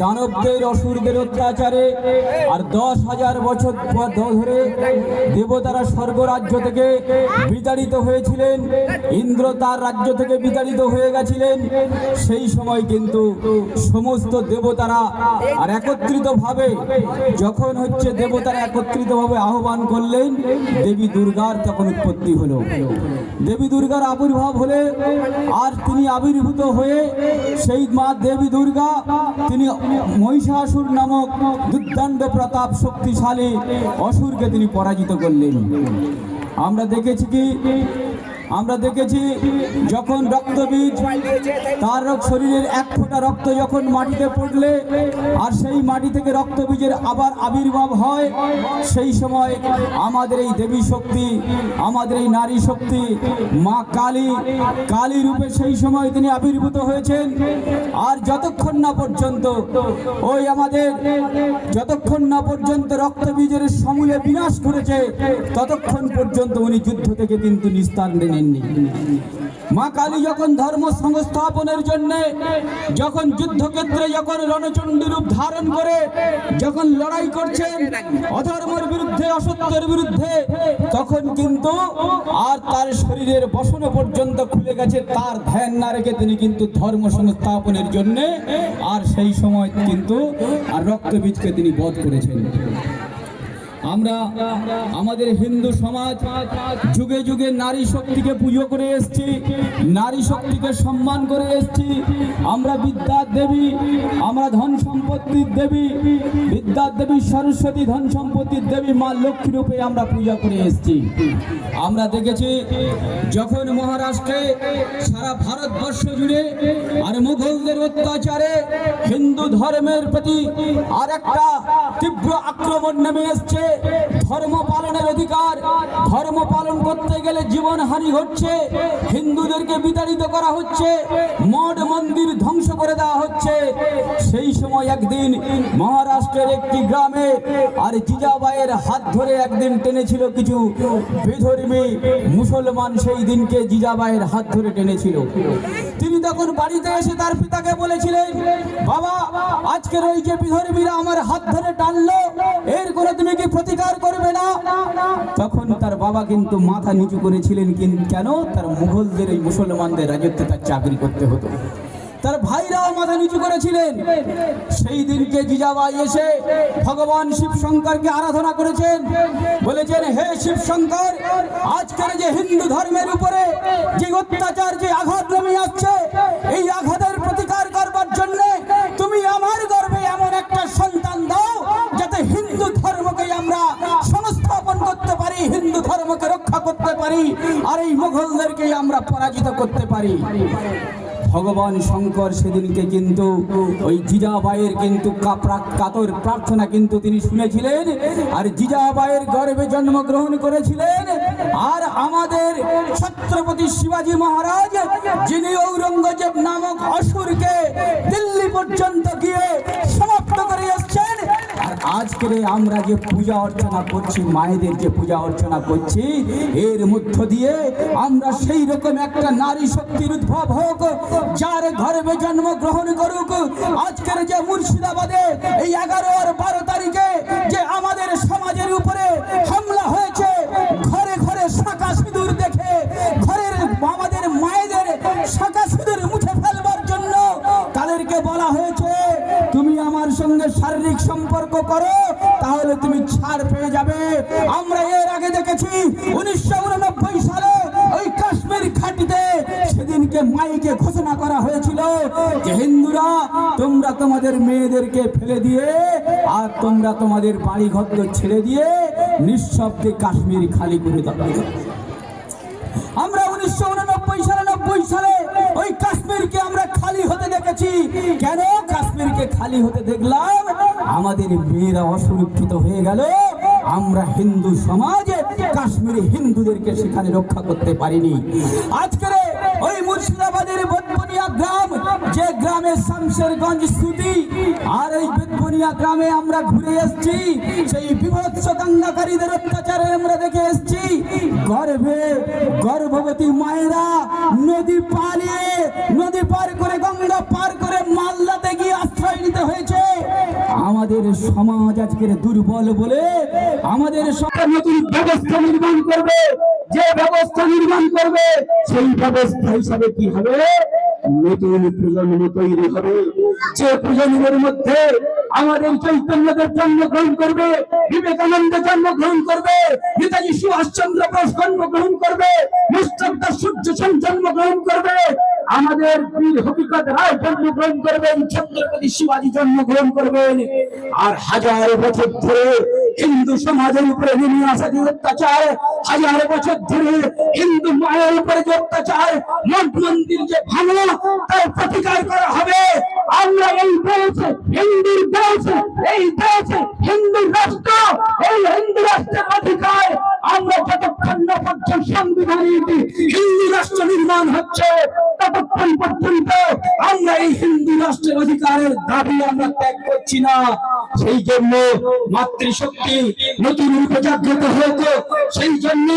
দানবদের, অসুরদের অত্যাচারে আর দশ হাজার বছর ধরে দেবতারা স্বর্গরাজ্য থেকে বিতাড়িত হয়েছিলেন। ইন্দ্র তার রাজ্য থেকে বিতাড়িত হয়ে গেছিলেন। সেই সময় কিন্তু সমস্ত দেবতারা আর একত্রিতভাবে যখন হচ্ছে দেবতারা একত্রিতভাবে আহ্বান করলেন, দেবী দুর্গার তখন উৎপত্তি হলো। দেবী দুর্গার আবির্ভাব হলে আর তিনি আবির্ভূত হয়ে সেই মা দেবী দুর্গা তিনি মহিষাসুর নামক দুর্দান্ত প্রতাপ শক্তিশালী অসুরকে তিনি পরাজিত করলেন। আমরা দেখেছি কি আমরা দেখেছি যখন রক্তবীজ, তার শরীরের এক ফোঁটা রক্ত যখন মাটিতে পড়লে, আর সেই মাটি থেকে রক্তবীজের আবার আবির্ভাব হয়, সেই সময় আমাদের এই দেবী শক্তি, আমাদের এই নারী শক্তি, মা কালী কালী রূপে সেই সময় তিনি আবির্ভূত হয়েছেন। আর যতক্ষণ না পর্যন্ত ওই আমাদের যতক্ষণ না পর্যন্ত রক্তবীজের সমূলে বিনাশ করেছে ততক্ষণ পর্যন্ত উনি যুদ্ধ থেকে কিন্তু নিস্তার নেননি মা কালী যখন ধর্ম সংস্থাপনের জন্য, যখন যুদ্ধক্ষেত্রে যখন রণচণ্ডী রূপ ধারণ করে, যখন লড়াই করছেন, অধর্মের বিরুদ্ধে, অসত্যের বিরুদ্ধে, তখন কিন্তু আর তার শরীরের বসন পর্যন্ত খুলে গেছে, তার ধ্যান না রেখে তিনি কিন্তু ধর্ম সংস্থাপনের জন্যে, আর সেই সময় কিন্তু আর রক্তবীজকে তিনি বধ করেছেন। আমরা আমাদের হিন্দু সমাজ যুগে যুগে নারী শক্তিকে পুজো করে এসেছি, নারী শক্তিকে সম্মান করে এসছি। আমরা বিদ্যার দেবী, আমরা ধন সম্পত্তির দেবী, বিদ্যার দেবী সরস্বতী, ধন সম্পত্তির দেবী মা লক্ষ্মী রূপে আমরা পূজা করে এসেছি। আমরা দেখেছি যখন মহারাষ্ট্রে সারা ভারতবর্ষ জুড়ে আর মুঘলদের অত্যাচারে হিন্দু ধর্মের প্রতি আর একটা তীব্র আক্রমণ নেমে এসছে ধর্ম পালনের অধিকার। ধর্ম পালন করতে গেলে জীবন হানি ঘটছে হিন্দুদেরকে বিতাড়িত করা হচ্ছে। মঠ, মন্দির ধ্বংস করে দেওয়া হচ্ছে। সেই সময় একদিন মহারাষ্ট্রের একটি গ্রামে আর জিজাবাইয়ের হাত ধরে একদিন টেনেছিল কিছু বেধর্মী মুসলমান। সেই দিনকে জিজাবাইয়ের হাত ধরে টেনেছিল। তিনি তখন বাড়িতে এসে তার পিতাকে বলেছিলেন, বাবা, আজকের ওই যে বিধর্মীরা আমার হাত ধরে টানলো বাবা কিন্তু মাথা নিচু করেছিলেন কিন্তু কেন? তার মুঘলদের এই মুসলমানদের রাজত্বে তার চাকরি করতে হতো। তার ভাইরাও মাথা নিচু করেছিলেন। সেই দিনকে জিজাবাই এসে ভগবান শিব শঙ্করকে আরাধনা করেছেন। বলেছেন, হে শিব শঙ্কর আজকের যে হিন্দু ধর্মের উপরে যে অত্যাচার, যে আঘাত নেমে আসছে, এই আঘাতের প্রতিকার পরাজিত করতে পারি। ভগবান শঙ্কর সেদিনকে কিন্তু, ওই জিজাবাইয়ের কিন্তু কাতর প্রার্থনা কিন্তু তিনি শুনেছিলেন। আর জিজাবাইয়ের গর্বে জন্মগ্রহণ করেছিলেন। আর আমাদের ছত্রপতি শিবাজী মহারাজ, যিনি ঔরঙ্গজেব নামক অসুরকে আজকের আমরা যে পূজা অর্চনা করছি, মায়েদের যে পূজা অর্চনা করছি, এর মধ্য দিয়ে আমরা সেই রকম একটা নারী শক্তির উদ্ভব হোক, যার গর্ভে জন্মগ্রহণ করুক। আজকের যে মুর্শিদাবাদে এই এগারো আর বারো তারিখে যে আমাদের সমাজের উপরে ছাড় পেয়ে যাবে। আমরা এর আগে দেখেছি, উনিশশো উননব্বই সালে ওই কাশ্মীর ঘাটিতে সেদিনকে মাইকে ঘোষণা করা হয়েছিল যে, হিন্দুরা, তোমরা তোমাদের মেয়েদেরকে ফেলে দিয়ে আর তোমরা তোমাদের বাড়ি ঘর ছেড়ে দিয়ে নিঃশব্দে কাশ্মীর খালি করে দাও। আমরা উনিশশো উননব্বই সালে, নব্বই সালে ওই কাশ্মীরকে আমরা খালি হতে দেখেছি। কেন? কাশ্মীরকে খালি হতে দেখলাম আমাদের মেয়েরা অসুরক্ষিত হয়ে গেল। আমরা হিন্দু সমাজে কাশ্মীরে হিন্দুদেরকে সেখানে রক্ষা করতে পারিনি। আজকের ওই মুর্শিদাবাদের বেতবনিয়া গ্রাম, যে গ্রামে শামশেরগঞ্জ স্তুতি আর এই বেতবনিয়া গ্রামে আমরা ঘুরে এসেছি। সেই বিভৎস দাঙ্গাকারীদের অত্যাচারে আমরা দেখে এসেছি। গর্ভে গর্ভবতী মায়েরা নদী পালিয়ে নদী পার করে গঙ্গা আমাদের সমাজ আজকের দুর্বল বলে আমাদের সরকার নতুন ব্যবস্থা নির্মাণ করবে। যে ব্যবস্থা নির্মাণ করবে, সেই ব্যবস্থা হিসাবে কি হবে? নতুন প্রজন্ম তৈরি হবে। যে প্রজন্মের মধ্যে আমাদের চৈতন্যদের জন্মগ্রহণ করবে, বিবেকানন্দ জন্মগ্রহণ করবে, নেতাজি সুভাষচন্দ্র বোস জন্মগ্রহণ করবে মুস্তফা সূর্য সেন জন্মগ্রহণ করবে আমাদের বীর হকিকত রায় জন্মগ্রহণ করবেন, ছত্রপতি শিবাজী জন্মগ্রহণ করবেন। আর হাজার বছর ধরে হিন্দু সমাজের উপরে নেমে আসা যে অত্যাচার, হাজার বছর ধরে হিন্দু মায়ের উপরে যে অত্যাচার, মঠ মন্দির যে ভাঙা তার প্রতিকার করা হবে। আমরা এই দেশে হিন্দুর দেশ এই দেশে হিন্দু অধিকারের দাবি আমরা ত্যাগ করছি না। সেই জন্য মাতৃশক্তি নতুন রূপে জাগ্রত হয়েছে সেই জন্য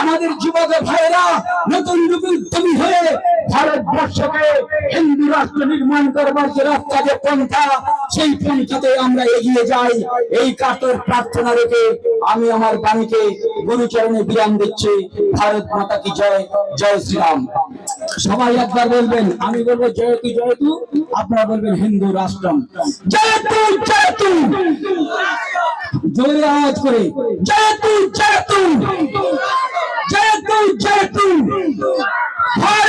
আমাদের যুবক ভাইয়েরা নতুন রূপে উদ্যমী হয়ে ভারতবর্ষকে হিন্দু রাষ্ট্র নির্মাণ করবার যে রাস্তা, যে পন্থা, সেই পন্থাতে আমরা এগিয়ে যাই। এই কাতর প্রার্থনা রেখে আমি আমার বাণীকে গুরুচরণে বিরাম দিচ্ছি। ভারত মাতা কি জয়? জয় শ্রীরাম। সবাই একবার বলবেন, আমি বলব জয়তু জয়তু আপনারা বলবেন হিন্দু রাষ্ট্রম। জয়তু জয়তু জোরে আওয়াজ করে জয়তু জয়তু জয়তু জয়তু ভাই